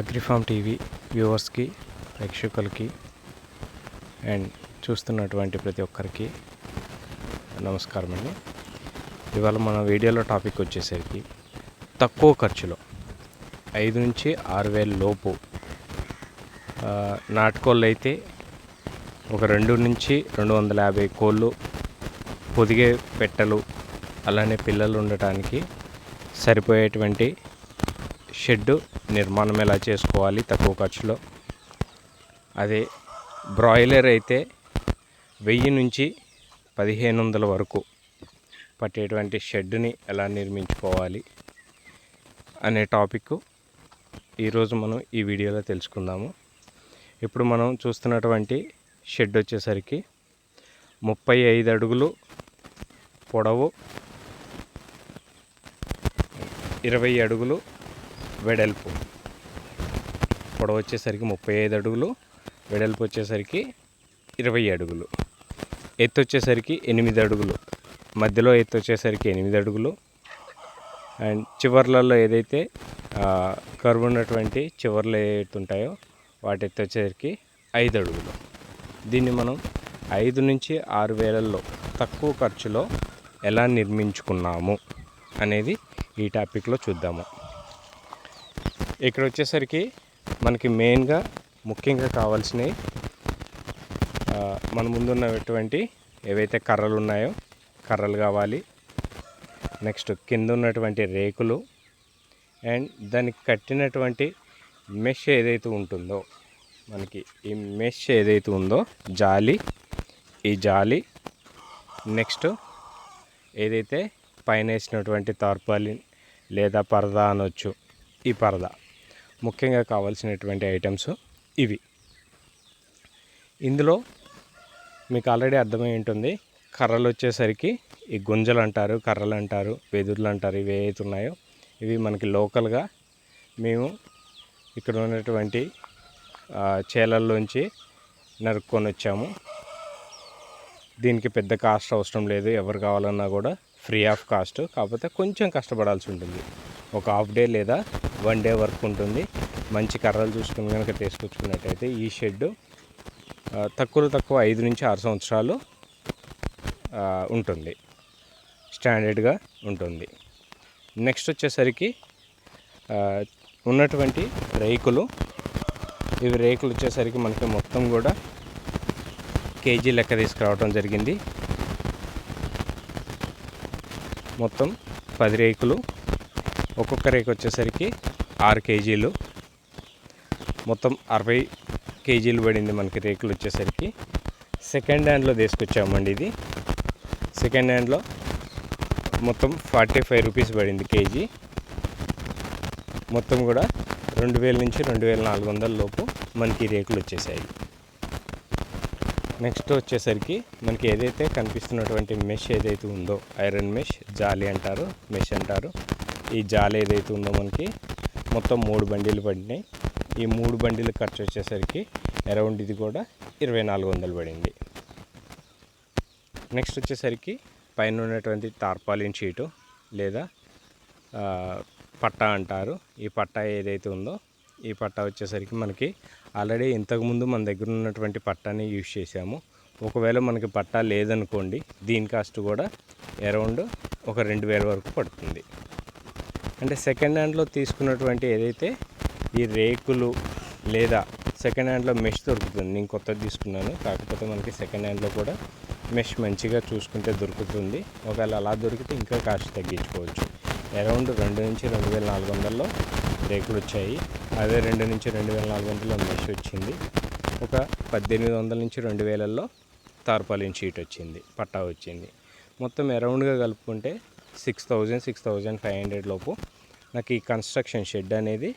అగ్రిఫామ్ TV వ్యూవర్స్కి ప్రేక్షకులకి and చూస్తున్నటువంటి ప్రతి ఒక్కరికి నమస్కారం అండి. ఇవాళ మన వీడియోలో టాపిక్ వచ్చేసరికి తక్కువ ఖర్చులో ఐదు నుంచి ఆరు వేల లోపు నాటుకోళ్ళు అయితే ఒక రెండు నుంచి రెండు వందల యాభై కోళ్ళు పొదిగే పెట్టలు అలానే పిల్లలు ఉండటానికి సరిపోయేటువంటి షెడ్డు నిర్మాణం ఎలా చేసుకోవాలి తక్కువ ఖర్చులో? అదే బ్రాయిలర్ అయితే వెయ్యి నుంచి పదిహేను వందల వరకు పట్టేటువంటి షెడ్ని ఎలా నిర్మించుకోవాలి అనే టాపిక్ ఈరోజు మనం ఈ వీడియోలో తెలుసుకుందాము. ఇప్పుడు మనం చూస్తున్నటువంటి షెడ్ వచ్చేసరికి ముప్పై ఐదు అడుగులు పొడవు ఇరవై అడుగులు వెడల్పు. పొడవు వచ్చేసరికి ముప్పై ఐదు అడుగులు వెడల్పు వచ్చేసరికి ఇరవై అడుగులు. ఎత్తు వచ్చేసరికి ఎనిమిది అడుగులు. మధ్యలో ఎత్తు వచ్చేసరికి ఎనిమిది అడుగులు. అండ్ చివర్లలో ఏదైతే కరువు ఉన్నటువంటి చివర్లు ఏవైతే ఉంటాయో వాటి ఎత్తు వచ్చేసరికి ఐదు అడుగులు. దీన్ని మనం ఐదు నుంచి ఆరు వేలల్లో తక్కువ ఖర్చులో ఎలా నిర్మించుకున్నాము అనేది ఈ టాపిక్లో చూద్దాము. ఇక్కడ వచ్చేసరికి మనకి మెయిన్గా ముఖ్యంగా కావాల్సినవి మన ముందున్నటువంటి ఏవైతే కర్రలు ఉన్నాయో కర్రలు కావాలి. నెక్స్ట్ కింద ఉన్నటువంటి రేకులు. అండ్ దానికి కట్టినటువంటి మెష్ ఏదైతే ఉంటుందో మనకి ఈ మెష్ ఏదైతే ఉందో జాలి ఈ జాలి. నెక్స్ట్ ఏదైతే పైన వేసినటువంటి తార్పాలిన్ లేదా పరదా అనొచ్చు ఈ పరదా. ముఖ్యంగా కావాల్సినటువంటి ఐటమ్స్ ఇవి. ఇందులో మీకు ఆల్రెడీ అర్థమై ఉంటుంది. కర్రలు వచ్చేసరికి ఈ గుంజలు అంటారు కర్రలు అంటారు వెదుర్లు అంటారు. ఇవి ఏవైతే ఉన్నాయో ఇవి మనకి లోకల్గా మేము ఇక్కడ ఉన్నటువంటి చేలల్లోంచి నరుక్కొని వచ్చాము. దీనికి పెద్ద కాస్ట్ అవసరం లేదు. ఎవరు కావాలన్నా కూడా ఫ్రీ ఆఫ్ కాస్ట్ కాకపోతే కొంచెం కష్టపడాల్సి ఉంటుంది. ఒక హాఫ్ డే లేదా వన్ డే వర్క్ ఉంటుంది. మంచి కర్రలు చూసుకుని కనుక తీసుకొచ్చుకున్నట్టయితే ఈ షెడ్ తక్కువ తక్కువ ఐదు నుంచి ఆరు సంవత్సరాలు ఉంటుంది. స్టాండర్డ్గా ఉంటుంది. నెక్స్ట్ వచ్చేసరికి ఉన్నటువంటి రేకులు. ఇవి రేకులు వచ్చేసరికి మనకి మొత్తం కూడా కేజీ లెక్క తీసుకురావడం జరిగింది. మొత్తం పది రేకులు. ఒక్కొక్క రేకు వచ్చేసరికి ఆరు కేజీలు. మొత్తం అరవై కేజీలు పడింది మనకి రేకులు వచ్చేసరికి. సెకండ్ హ్యాండ్లో తీసుకొచ్చామండి ఇది. సెకండ్ హ్యాండ్లో మొత్తం ఫార్టీ ఫైవ్ రూపీస్ పడింది కేజీ. మొత్తం కూడా రెండు వేల నుంచి రెండు వేల నాలుగు వందల లోపు మనకి రేకులు వచ్చేసాయి. నెక్స్ట్ వచ్చేసరికి మనకి ఏదైతే కనిపిస్తున్నటువంటి మెష్ ఏదైతే ఉందో ఐరన్ మెష్ జాలి అంటారు మెష్ అంటారు. ఈ జాలి ఏదైతే ఉందో మనకి మొత్తం మూడు బండిలు పడినాయి. ఈ మూడు బండిలు ఖర్చు వచ్చేసరికి అరౌండ్ ఇది కూడా ఇరవై నాలుగు వందలు పడింది. నెక్స్ట్ వచ్చేసరికి పైన ఉన్నటువంటి టార్పాలిన్ షీటు లేదా పట్టా అంటారు. ఈ పట్టా ఏదైతే ఉందో ఈ పట్టా వచ్చేసరికి మనకి ఆల్రెడీ ఇంతకుముందు మన దగ్గర ఉన్నటువంటి పట్టాని యూజ్ చేసాము ఒకవేళ మనకి పట్టా లేదనుకోండి దీని కాస్ట్ కూడా అరౌండ్ ఒక రెండు వేల వరకు పడుతుంది. అంటే సెకండ్ హ్యాండ్లో తీసుకున్నటువంటి ఏదైతే ఈ రేకులు లేదా సెకండ్ హ్యాండ్లో మెష్ దొరుకుతుంది నేను కొత్తది తీసుకున్నాను. కాకపోతే మనకి సెకండ్ హ్యాండ్లో కూడా మెష్ మంచిగా చూసుకుంటే దొరుకుతుంది. ఒకవేళ అలా దొరికితే ఇంకా కాస్ట్ తగ్గించుకోవచ్చు. అరౌండ్ రెండు నుంచి రెండు వేల నాలుగు వందల్లో రేకులు వచ్చాయి. అదే రెండు నుంచి రెండు వేల నాలుగు వందల్లో మెష్ వచ్చింది. ఒక పద్దెనిమిది వందల నుంచి రెండు వేలల్లో తార్పాలిన్ షీట్ వచ్చింది పట్టా వచ్చింది. మొత్తం అరౌండ్గా కలుపుకుంటే six thousand six thousand five hundred లోపు నాకు ఈ కన్స్ట్రక్షన్ షెడ్ అనేది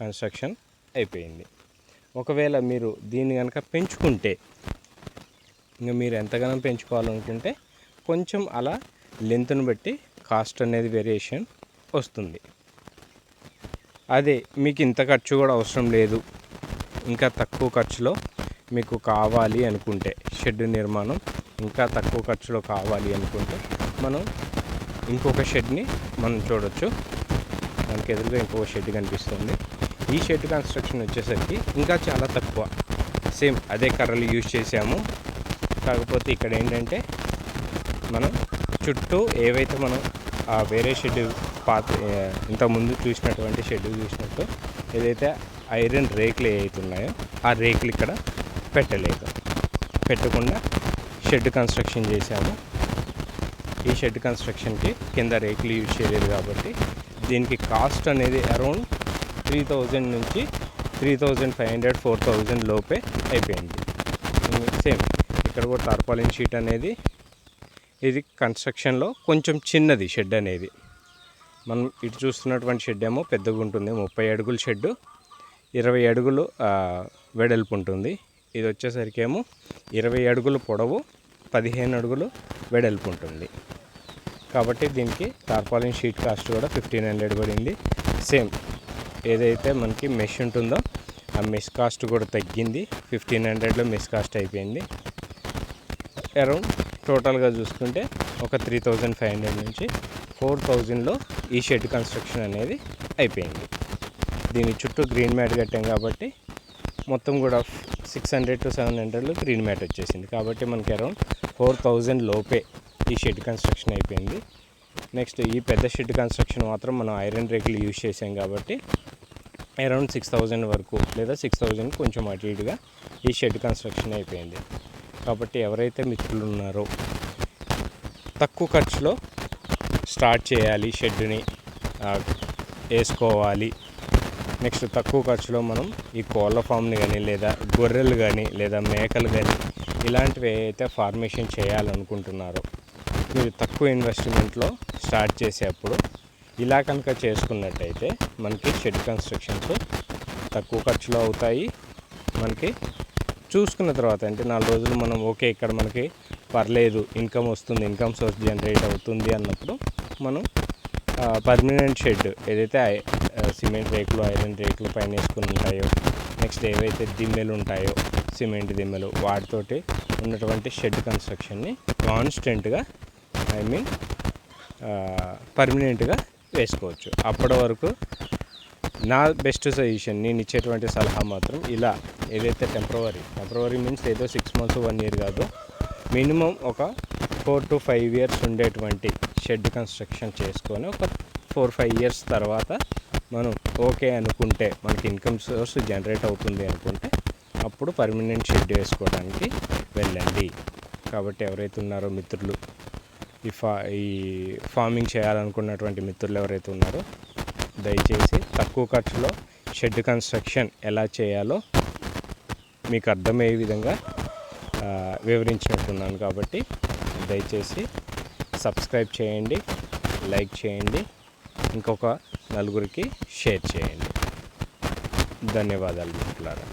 కన్స్ట్రక్షన్ అయిపోయింది. ఒకవేళ మీరు దీన్ని కనుక పెంచుకుంటే ఇంకా మీరు ఎంతగానో పెంచుకోవాలనుకుంటే కొంచెం అలా లెంత్ను బట్టి కాస్ట్ అనేది వేరియేషన్ వస్తుంది. అదే మీకు ఇంత ఖర్చు కూడా అవసరం లేదు. ఇంకా తక్కువ ఖర్చులో మీకు కావాలి అనుకుంటే షెడ్ నిర్మాణం ఇంకా తక్కువ ఖర్చులో కావాలి అనుకుంటే మనం ఇంకొక షెడ్ని మనం చూడొచ్చు. మనకి ఎదురుగా ఇంకొక షెడ్ కనిపిస్తుంది. ఈ షెడ్ కన్స్ట్రక్షన్ వచ్చేసరికి ఇంకా చాలా తక్కువ. సేమ్ అదే కర్రలు యూజ్ చేసాము కాకపోతే ఇక్కడ ఏంటంటే మనం చుట్టూ ఏవైతే మనం ఆ వేరే షెడ్ పాత ఇంతకుముందు చూసినటువంటి షెడ్ చూసినట్టు ఏదైతే ఐరన్ రేకులు ఏవైతే ఉన్నాయో ఆ రేకులు ఇక్కడ పెట్టలేదు. పెట్టకుండా షెడ్ కన్స్ట్రక్షన్ చేశాము. ఈ షెడ్ కన్స్ట్రక్షన్కి కింద రేకులు యూజ్ చేయలేదు కాబట్టి దీనికి కాస్ట్ అనేది అరౌండ్ త్రీ థౌజండ్ నుంచి three thousand five hundred four thousand లోపే అయిపోయింది. సేమ్ ఇక్కడ కూడా టార్పాలిన్ షీట్ అనేది ఇది కన్స్ట్రక్షన్లో కొంచెం చిన్నది షెడ్ అనేది. మనం ఇటు చూస్తున్నటువంటి షెడ్ ఏమో పెద్దగా ఉంటుంది ముప్పై అడుగుల షెడ్డు ఇరవై అడుగులు వెడల్పు ఉంటుంది. ఇది వచ్చేసరికి ఏమో ఇరవై అడుగులు పొడవు పదిహేను అడుగులు వెడల్పు ఉంటుంది. కాబట్టి దీనికి టార్పాలిన్ షీట్ కాస్ట్ కూడా ఫిఫ్టీన్ హండ్రెడ్ పడింది. సేమ్ ఏదైతే మనకి మెష్ ఉంటుందో ఆ మెష్ కాస్ట్ కూడా తగ్గింది. ఫిఫ్టీన్ హండ్రెడ్లో మెష్ కాస్ట్ అయిపోయింది. అరౌండ్ టోటల్గా చూసుకుంటే ఒక త్రీ థౌజండ్ ఫైవ్ హండ్రెడ్ నుంచి ఫోర్ థౌజండ్లో ఈ షెడ్ కన్స్ట్రక్షన్ అనేది అయిపోయింది. దీని చుట్టూ గ్రీన్ మ్యాట్ కట్టాం కాబట్టి మొత్తం కూడా సిక్స్ హండ్రెడ్ టు సెవెన్ హండ్రెడ్లో గ్రీన్ మ్యాట్ వచ్చేసింది. కాబట్టి మనకి అరౌండ్ ఫోర్ థౌజండ్ లోపే ఈ షెడ్ కన్స్ట్రక్షన్ అయిపోయింది. నెక్స్ట్ ఈ పెద్ద షెడ్ కన్స్ట్రక్షన్ మాత్రం మనం ఐరన్ రేకులు యూజ్ చేసాం కాబట్టి అరౌండ్ సిక్స్ థౌజండ్ వరకు లేదా సిక్స్ థౌజండ్ కొంచెం అటు ఇటుగా ఈ షెడ్ కన్స్ట్రక్షన్ అయిపోయింది. కాబట్టి ఎవరైతే మిత్రులు ఉన్నారో తక్కువ ఖర్చులో స్టార్ట్ చేయాలి షెడ్ని వేసుకోవాలి. నెక్స్ట్ తక్కువ ఖర్చులో మనం ఈ కోళ్ళ ఫామ్ని కానీ లేదా గొర్రెలు కానీ లేదా మేకలు కానీ ఇలాంటివి అయితే ఫార్మేషన్ చేయాలనుకుంటున్నారో మీరు తక్కువ ఇన్వెస్ట్మెంట్లో స్టార్ట్ చేసేప్పుడు ఇలా కనుక చేసుకున్నట్టయితే మనకి షెడ్ కన్స్ట్రక్షన్స్ తక్కువ ఖర్చులో అవుతాయి మనకి చూసుకున్న తర్వాత అంటే నాలుగు రోజులు మనం ఓకే ఇక్కడ మనకి పర్లేదు ఇన్కమ్ వస్తుంది ఇన్కమ్ సోర్స్ జనరేట్ అవుతుంది అన్నప్పుడు మనం పర్మనెంట్ షెడ్ ఏదైతే సిమెంట్ రేకులు ఐరన్ రేకులు పైన వేసుకుని ఉంటాయో నెక్స్ట్ ఏవైతే దిమ్మెలు ఉంటాయో సిమెంట్ దిమ్మెలు వాటితోటి ఉన్నటువంటి షెడ్ కన్స్ట్రక్షన్ని కాన్స్టెంట్గా ఐ మీన్ పర్మనెంట్గా వేసుకోవచ్చు. అప్పటి వరకు నా బెస్ట్ సజెషన్ నేను ఇచ్చేటువంటి సలహా మాత్రం ఇలా ఏదైతే టెంపరవరీ టెంపరవరీ మీన్స్ ఏదో సిక్స్ మంత్స్ వన్ ఇయర్ కాదు. మినిమం ఒక ఫోర్ టు ఫైవ్ ఇయర్స్ ఉండేటువంటి షెడ్ కన్స్ట్రక్షన్ చేసుకొని ఒక ఫోర్ ఫైవ్ ఇయర్స్ తర్వాత మనం ఓకే అనుకుంటే మనకి ఇన్కమ్ సోర్స్ జనరేట్ అవుతుంది అనుకుంటే అప్పుడు పర్మనెంట్ షెడ్ వేసుకోవడానికి వెళ్ళండి. కాబట్టి ఎవరైతే ఉన్నారో మిత్రులు ఈ ఫా ఈ ఫార్మింగ్ చేయాలనుకున్నటువంటి మిత్రులు ఎవరైతే ఉన్నారో దయచేసి తక్కువ ఖర్చులో షెడ్ కన్స్ట్రక్షన్ ఎలా చేయాలో మీకు అర్థమయ్యే విధంగా వివరించినట్టున్నాను కాబట్టి దయచేసి సబ్స్క్రైబ్ చేయండి లైక్ చేయండి ఇంకొక నలుగురికి షేర్ చేయండి. ధన్యవాదాలు మిత్రులారా.